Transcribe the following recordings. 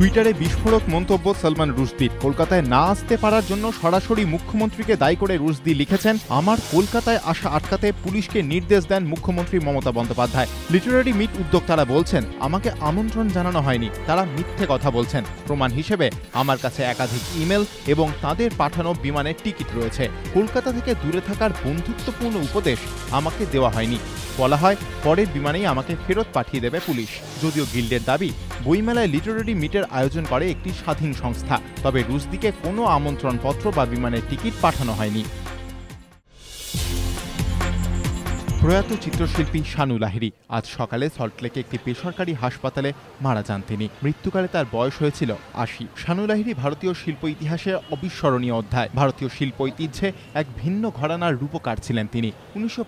টুইটারে বিস্ফোরক মন্তব্য সলমান রুশদির। কলকাতায় না আসতে পারার জন্য সরাসরি মুখ্যমন্ত্রীকে দায়ী করে রুশদি লিখেছেন, আমার কলকাতায় আসা আটকাতে পুলিশকে নির্দেশ দেন মুখ্যমন্ত্রী মমতা বন্দ্যোপাধ্যায়। লিটারারি মিট উদ্যোক্তারা বলছেন, আমাকে আমন্ত্রণ জানানো হয়নি, তারা মিথ্যে কথা বলছেন। প্রমাণ হিসেবে আমার কাছে একাধিক ইমেল এবং তাদের পাঠানো বিমানের টিকিট রয়েছে। কলকাতা থেকে দূরে থাকার বন্ধুত্বপূর্ণ উপদেশ আমাকে দেওয়া হয়নি। বলা হয়, পরের বিমানেই আমাকে ফেরত পাঠিয়ে দেবে পুলিশ। যদিও গিল্ডের দাবি বইমেলায় লিটারারি মিটের আয়োজন করে একটি স্বাধীন সংস্থা। তবে রুশদিকে কোনো আমন্ত্রণপত্র বা বিমানের টিকিট পাঠানো হয়নি। প্রয়াত চিত্রশিল্পী শানু লাহিড়ী। আজ সকালে সল্টলেকে একটি বেসরকারি হাসপাতালে মারা যান তিনি। মৃত্যুকালে তার বয়স হয়েছিল আশি। শানু লাহিড়ী ভারতীয় শিল্প ইতিহাসে অবিস্মরণীয় অধ্যায়। ভারতীয় শিল্প ঐতিহ্যে এক ভিন্ন ঘরানার রূপকার ছিলেন তিনি, উনিশশো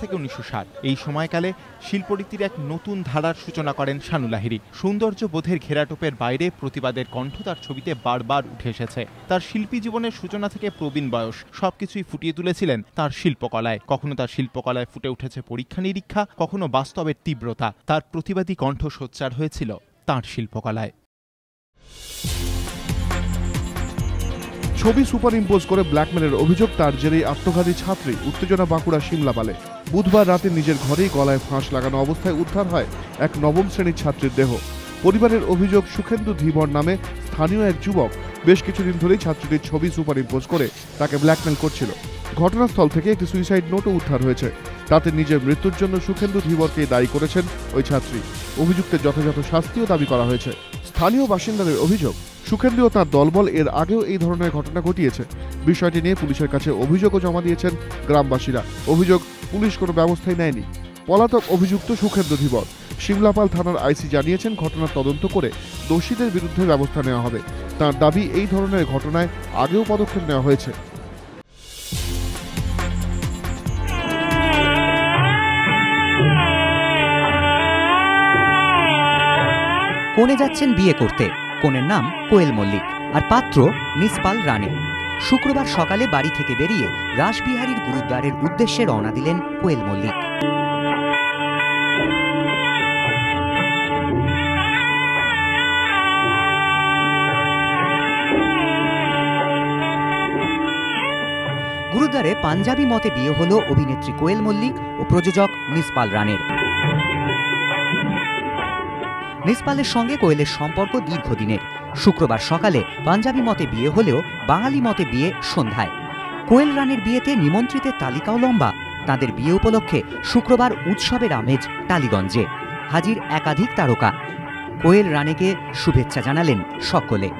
থেকে উনিশশো ষাট। এই সময়কালে শিল্পরীতির এক নতুন ধারার সূচনা করেন শানু লাহিড়ী। সৌন্দর্য বোধের ঘেরাটোপের বাইরে প্রতিবাদের কণ্ঠ তার ছবিতে বারবার উঠে এসেছে। তার শিল্পী জীবনের সূচনা থেকে প্রবীণ বয়স। সবকিছুই ফুটিয়ে তুলেছিলেন তার শিল্পকলায়। কখনো তার শিল্পকলায় ফুটে উঠেছে পরীক্ষা নিরীক্ষা, কখনো বাস্তবের তীব্রতা। তার প্রতিবাদী কণ্ঠ সোচ্চার হয়েছিল তাঁর শিল্পকলায়। ছবি সুপার ইম্পোজ করে ব্ল্যাকমেলের অভিযোগ, তার জেরেই আত্মঘাতী ছাত্রী উত্তেজনা বাঁকুড়া সিমলাপালে। বুধবার রাতে নিজের ঘরেই গলায় ফাঁস লাগানো অবস্থায় উদ্ধার হয় এক নবম শ্রেণির ছাত্রীর দেহ। পরিবারের অভিযোগ, সুখেন্দু ধীবর নামে স্থানীয় এক যুবক বেশ কিছুদিন ধরেই ছাত্রীটির ছবি সুপার ইম্পোজ করে তাকে ব্ল্যাকমেল করছিল। ঘটনাস্থল থেকে একটি সুইসাইড নোটও উদ্ধার হয়েছে। তাতে নিজের মৃত্যুর জন্য সুখেন্দু ধীবরকে দায়ী করেছেন ওই ছাত্রী। অভিযুক্তের যথাযথ শাস্তিও দাবি করা হয়েছে। স্থানীয় বাসিন্দাদের অভিযোগ সুখেন্দু ও তার দলবল এর আগেও এই ধরনের ঘটনা ঘটিয়েছে। বিষয়টি নিয়ে পুলিশের কাছে অভিযোগও জমা দিয়েছেন গ্রামবাসীরা। অভিযোগ, পুলিশ কোনো ব্যবস্থাই নেয়নি। পলাতক অভিযুক্ত সুখেন্দু ধীবর, শিমলাপাল থানার আইসি জানিয়েছেন ঘটনার তদন্ত করে দোষীদের বিরুদ্ধে ব্যবস্থা নেওয়া হবে। তার দাবি, এই ধরনের ঘটনায় আগেও পদক্ষেপ নেওয়া হয়েছে। কোণে যাচ্ছেন বিয়ে করতে? কোণের নাম কোয়েল মল্লিক। আর পাত্র নিসপাল রানে শুক্রবার সকালে বাড়ি থেকে বেরিয়ে রাসবিহারীর গুরুদ্বারের উদ্দেশ্যে রওনা দিলেন কোয়েল মল্লিক। গুরুদ্বারে পাঞ্জাবি মতে বিয়ে হল অভিনেত্রী কোয়েল মল্লিক ও প্রযোজক নিসপাল রানের নিসপালের সঙ্গে কোয়েলের সম্পর্ক দীর্ঘদিনের। শুক্রবার সকালে পাঞ্জাবি মতে বিয়ে হলেও বাঙালি মতে বিয়ে সন্ধ্যায়। কোয়েল রানের বিয়েতে নিমন্ত্রিতের তালিকাও লম্বা। তাদের বিয়ে উপলক্ষে শুক্রবার উৎসবের আমেজ টালিগঞ্জে। হাজির একাধিক তারকা। কোয়েল রানেকে শুভেচ্ছা জানালেন সকলে।